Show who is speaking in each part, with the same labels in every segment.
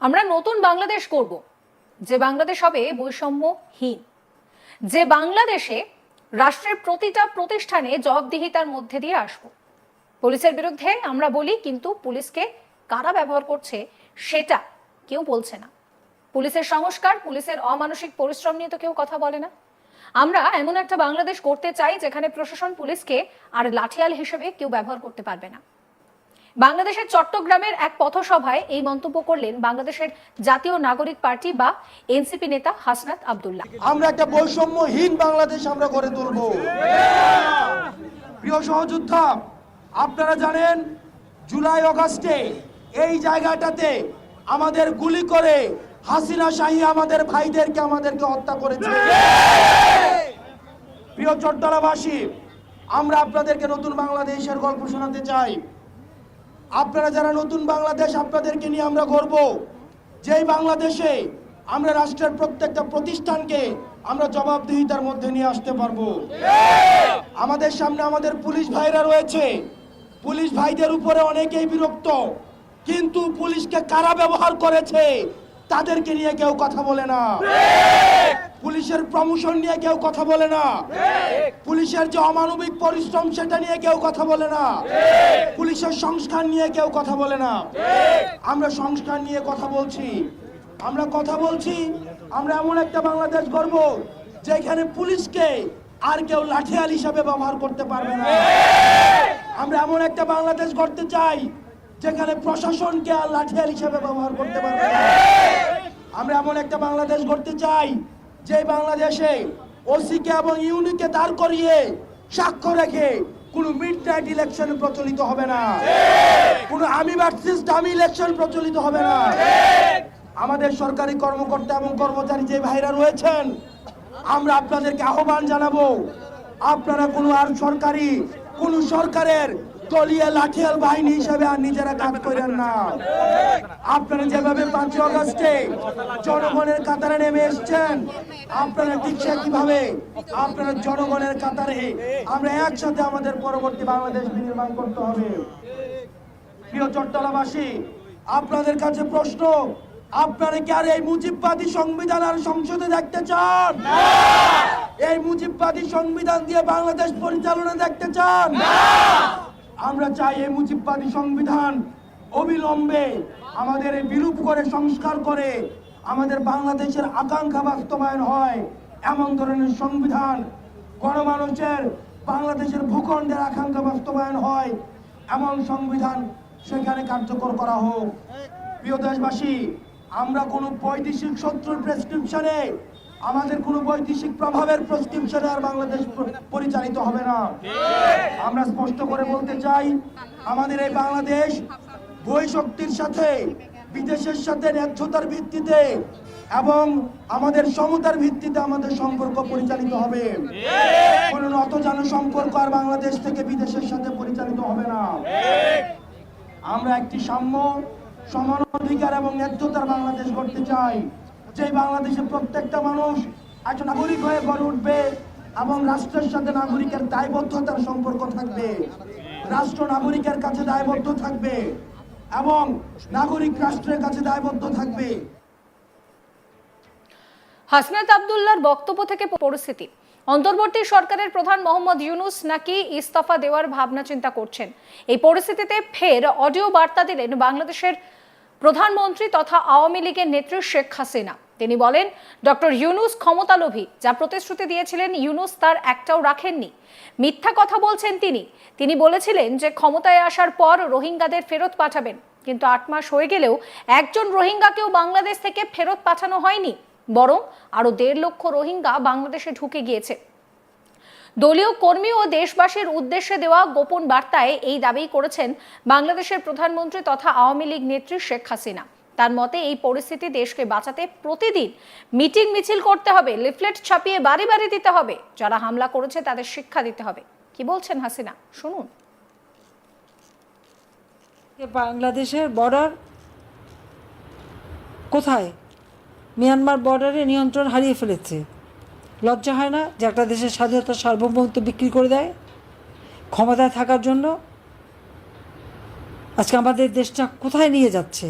Speaker 1: আমরা নতুন বাংলাদেশ করব। যে বাংলাদেশ হবে বৈষম্যহীন। যে বাংলাদেশে রাষ্ট্রের প্রতিটা প্রতিষ্ঠানে জবাবদিহিতার মধ্যে দিয়ে আসব। পুলিশের বিরুদ্ধে আমরা বলি, কিন্তু পুলিশকে কারা ব্যবহার করছে সেটা কেউ বলছে না। পুলিশের সংস্কার, পুলিশের অমানসিক পরিশ্রম নিয়ে তো কেউ কথা বলে না। আমরা এমন একটা বাংলাদেশ করতে চাই, যেখানে প্রশাসন পুলিশকে আর লাঠিয়াল হিসেবে কেউ ব্যবহার করতে পারবে না। বাংলাদেশের চট্টগ্রামের এক পথসভায় এই মন্তব্য করলেন বাংলাদেশের জাতীয় নাগরিক পার্টি বা এনসিপি নেতা হাসনাত আব্দুল্লাহ।
Speaker 2: আমরা একটা বৈষম্যহীন বাংলাদেশ আমরা গড়ে তুলব। প্রিয় সহযোদ্ধা, আপনারা জানেন, জুলাই অগাস্টে এই জায়গাটাতে আমাদের গুলি করে হাসিনা শাহী আমাদের ভাইদেরকে আমাদেরকে হত্যা করেছে। প্রিয় চট্টলাবাসী আমরা আপনাদেরকে নতুন বাংলাদেশের গল্প শোনাতে চাই। আপনারা যারা নতুন বাংলাদেশ আপনাদেরকে নিয়ে আমরা গর্ব, যেই বাংলাদেশে আমরা রাষ্ট্রের প্রত্যেকটা প্রতিষ্ঠানকে আমরা জবাবদিহিতার মধ্যে নিয়ে আসতে পারব। আমাদের সামনে আমাদের পুলিশ ভাইরা রয়েছে। পুলিশ ভাইদের উপরে অনেকেই বিরক্ত, কিন্তু পুলিশকে কারা ব্যবহার করেছে, তাদেরকে নিয়ে কেউ কথা বলে না। পুলিশের প্রমোশন নিয়ে কেউ কথা বলে না। পুলিশের যে অমানবিক পরিশ্রম, সেটা নিয়ে কেউ কথা বলে না। পুলিশের সংস্কার নিয়ে কেউ কথা বলে না। আমরা সংস্কার নিয়ে কথা বলছি। আমরা কথা বলছি, আমরা এমন একটা বাংলাদেশ গর্ব যেখানে পুলিশকে আর কেউ লাঠিয়াল হিসাবে ব্যবহার করতে পারবে না। আমরা এমন একটা বাংলাদেশ গড়তে চাই, যেখানে প্রশাসনকে আর লাঠিয়াল হিসাবে ব্যবহার করতে পারবে না। আমরা এমন একটা বাংলাদেশ গড়তে চাই যে বাংলাদেশে ওসিকে এবং ইউনিকে দাঁড় করিয়ে সাক্ষ্য রেখে কোনো মিড নাইট ইলেকশন প্রচলিত হবে না। কোনো আমি ভার্সেস দামি ইলেকশন প্রচলিত হবে না। আমাদের সরকারি কর্মকর্তা এবং কর্মচারী যে ভাইরা রয়েছেন, আমরা আপনাদেরকে আহ্বান জানাব, আপনারা কোনো আর সরকারি, কোন সরকারের দলীয় লাঠিয়াল বাহিনী হিসেবে আর নিজেরা কাজ করেন না। আপনারা যেভাবে পাঁচই অগস্টে জনগণের কাতারে নেমে এসছেন আপনারা ঠিক কীভাবে আপনারা জনগণের কাতারে আমরা একসাথে আমাদের পরবর্তী বাংলাদেশ বিনির্মাণ করতে হবে। প্রিয় চট্টলাবাসী আপনাদের কাছে প্রশ্ন আপনারা কি আর এই মুজিববাদী সংবিধান আর সংসদে দেখতে চান? এই মুজিববাদী সংবিধান দিয়ে বাংলাদেশ পরিচালনা দেখতে চান? আমরা চাই এই মুজিববাদী সংবিধান অবিলম্বে আমাদের বিরূপ করে সংস্কার করে আমাদের বাংলাদেশের আকাঙ্ক্ষা বাস্তবায়ন হয়। এমন ধরনের সংবিধান গণমানুষের বাংলাদেশের ভূখণ্ডের আকাঙ্ক্ষা বাস্তবায়ন হয়। এমন সংবিধান সেখানে কার্যকর করা হোক। প্রিয় দেশবাসী, আমরা কোনো বৈদেশিক শত্রুর প্রেসক্রিপশনে আমাদের কোনো বৈদেশিক প্রভাবের প্রেসক্রিপশনে আর বাংলাদেশ পরিচালিত হবে না। আমরা স্পষ্ট করে বলতে চাই, আমাদের এই বাংলাদেশ বই শক্তির সাথে, বিদেশের সাথে ন্যায্যতার ভিত্তিতে এবং আমাদের সমতার ভিত্তিতে আমাদের সম্পর্ক পরিচালিত হবে। কোন নতজানু সম্পর্ক আর বাংলাদেশ থেকে বিদেশের সাথে পরিচালিত হবে না। আমরা একটি সাম্য, সমান অধিকার এবং ন্যায্যতার বাংলাদেশ করতে চাই। যে বাংলাদেশে প্রত্যেকটা মানুষ একজন নাগরিক হয়ে গড়ে উঠবে এবং রাষ্ট্রের সাথে নাগরিকের দায়বদ্ধতার সম্পর্ক থাকবে। রাষ্ট্র নাগরিকের কাছে দায়বদ্ধ থাকবে এবং নাগরিক রাষ্ট্রের কাছে দায়বদ্ধ থাকবে।
Speaker 1: হাসনাত আব্দুল্লাহর বক্তব্য থেকে পরিস্থিতি। অন্তর্বর্তী সরকারের প্রধান মোহাম্মদ ইউনুস নাকি ইস্তফা দেওয়ার ভাবনা চিন্তা করছেন। এই পরিস্থিতিতে ফের অডিও বার্তা দিলেন বাংলাদেশের প্রধানমন্ত্রী তথা আওয়ামী লীগের নেত্রী শেখ হাসিনা। তিনি বলেন, ডক্টর ইউনুস ক্ষমতালোভী, যা প্রতিশ্রুতি দিয়েছিলেন ইউনুস তার একটাও রাখেননি। মিথ্যা কথা বলছেন তিনি। তিনি বলেছিলেন যে, ক্ষমতায় আসার পর রোহিঙ্গাদের ফেরত পাঠাবেন, কিন্তু আট মাস হয়ে গেলেও একজন রোহিঙ্গাকেও বাংলাদেশ থেকে ফেরত পাঠানো হয়নি, বরং আরও দেড় লক্ষ রোহিঙ্গা বাংলাদেশে ঢুকে গিয়েছে। দলীয় কর্মী ও দেশবাসীর উদ্দেশ্যে দেওয়া গোপন বার্তায় এই দাবি করেছেন বাংলাদেশের প্রধানমন্ত্রী তথা আওয়ামী লীগ নেত্রী শেখ হাসিনা। তার মতে, এই পরিস্থিতি দেশকে বাঁচাতে প্রতিদিন মিটিং মিছিল করতে হবে, লিফলেট ছাপিয়ে বাড়ি বাড়ি দিতে হবে, যারা হামলা করেছে তাদের শিক্ষা দিতে হবে। কি বলছেন হাসিনা? শুনুন।
Speaker 3: বাংলাদেশের বর্ডার কোথায়? মিয়ানমার বর্ডারে নিয়ন্ত্রণ হারিয়ে ফেলেছে। লজ্জা হয় না যে একটা দেশের স্বাধীনতা সার্বভৌমত্ব বিক্রি করে দেয়? ক্ষমতায় থাকার জন্য আজকে আমাদের দেশটা কোথায় নিয়ে যাচ্ছে?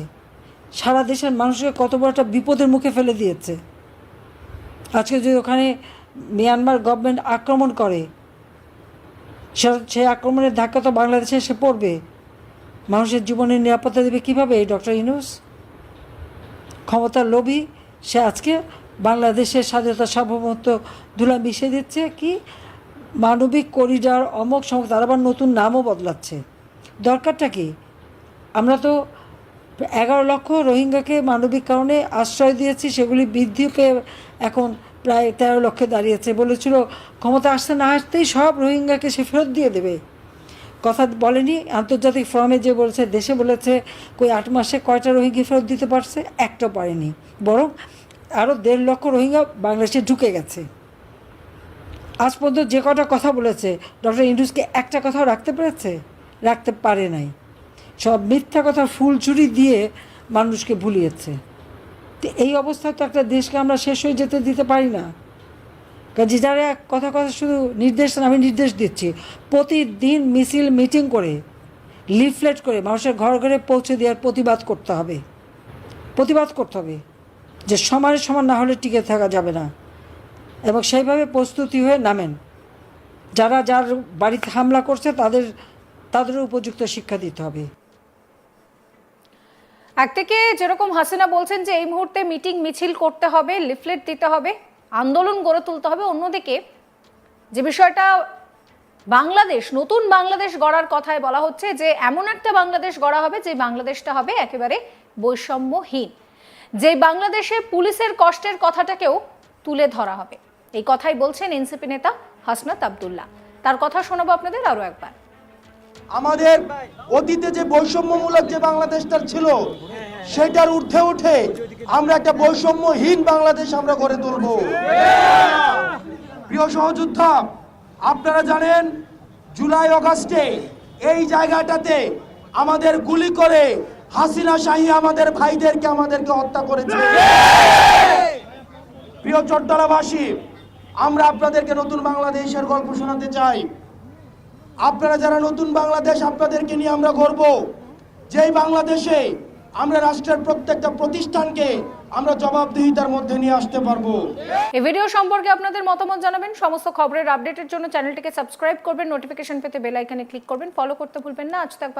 Speaker 3: সারা দেশের মানুষকে কত বড় একটা বিপদের মুখে ফেলে দিয়েছে। আজকে যদি ওখানে মিয়ানমার গভর্নমেন্ট আক্রমণ করে সেই আক্রমণের ধাক্কা তো বাংলাদেশে এসে পড়বে। মানুষের জীবনের নিরাপত্তা দেবে কীভাবে এই ডক্টর ইনুস ক্ষমতার লোভী, সে আজকে বাংলাদেশের স্বাধীনতা সার্বভৌমত্ব ধুলা মিশিয়ে দিচ্ছে কি? মানবিক করিডর অমক সমক তার আবার নতুন নামও বদলাচ্ছে। দরকারটা কি? আমরা তো এগারো লক্ষ রোহিঙ্গাকে মানবিক কারণে আশ্রয় দিয়েছি, সেগুলি বৃদ্ধি পেয়ে এখন প্রায় তেরো লক্ষে দাঁড়িয়েছে বলেছিল। ক্ষমতা আসতে না আসতেই সব রোহিঙ্গাকে সে ফেরত দিয়ে দেবে। কথা বলেনি, আন্তর্জাতিক ফোরামে যে বলেছে, দেশে বলেছে, কই আট মাসে কয়টা রোহিঙ্গা ফেরত দিতে পারছে? একটা পারেনি। বরং আরও দেড় লক্ষ রোহিঙ্গা বাংলাদেশে ঢুকে গেছে। আজ পর্যন্ত যে কটা কথা বলেছে, ডক্টর ইন্ডুসকে একটা কথাও রাখতে পেরেছে? রাখতে পারে নাই। সব মিথ্যা কথা ফুলচুরি দিয়ে মানুষকে ভুলিয়েছে। তো এই অবস্থায় তো একটা দেশকে আমরা শেষ হয়ে যেতে দিতে পারি না। কাজে যারা এক কথা কথা শুধু নির্দেশ আমি নির্দেশ দিচ্ছি, প্রতিদিন মিছিল, মিটিং করে, লিফলেট করে মানুষের ঘর ঘরে পৌঁছে দেওয়ার প্রতিবাদ করতে হবে। প্রতিবাদ করতে হবে যে সমানে সমান না হলে টিকে থাকা যাবে না। এবং সেইভাবে প্রস্তুতি হয়ে নামেন। যারা যার বাড়িতে হামলা করছে, তাদের, তাদেরও উপযুক্ত শিক্ষা দিতে হবে।
Speaker 1: একদিকে যেরকম হাসিনা বলছেন যে এই মুহূর্তে মিটিং মিছিল করতে হবে, লিফলেট দিতে হবে, আন্দোলন গড়ে তুলতে হবে, অন্যদিকে যে বিষয়টা বাংলাদেশ, নতুন বাংলাদেশ গড়ার কথায় বলা হচ্ছে যে এমন একটা বাংলাদেশ গড়া হবে যে বাংলাদেশটা হবে একেবারে বৈষম্যহীন। যে বাংলাদেশে পুলিশের কষ্টের কথাটাকেও তুলে ধরা হবে। এই কথাই বলছেন এনসিপি নেতা হাসনাত আবদুল্লাহ। তার কথা শোনাবো আপনাদের আরও একবার।
Speaker 2: আমাদের অতীতে যে বৈষম্যমূলক যে বাংলাদেশটা ছিল, সেটার ঊর্ধ্বে উঠে আমরা একটা বৈষম্যহীন বাংলাদেশ আমরা গড়ে তুলব। প্রিয় সহযোদ্ধা, আপনারা জানেন, জুলাই অগাস্টে এই জায়গাটাতে আমাদের গুলি করে হাসিনা শাহী আমাদের ভাইদেরকে আমাদেরকে হত্যা করেছে। প্রিয় চট্টলাবাসী আমরা আপনাদেরকে নতুন বাংলাদেশের গল্প শোনাতে চাই। আপনারা যারা নতুন বাংলাদেশ, আপনাদেরকে নিয়ে আমরা গর্ব। যেই বাংলাদেশে আমরা রাষ্ট্রের প্রত্যেকটা প্রতিষ্ঠানকে আমরা জবাবদিহিতার মধ্যে নিয়ে আসতে পারব।
Speaker 1: এই ভিডিও সম্পর্কে আপনাদের মতামত জানাবেন। সমস্ত খবরের আপডেটের জন্য চ্যানেলটিকে সাবস্ক্রাইব করবেন। নোটিফিকেশন পেতে বেল আইকনে ক্লিক করবেন। ফলো করতে ভুলবেন না। আজ তাক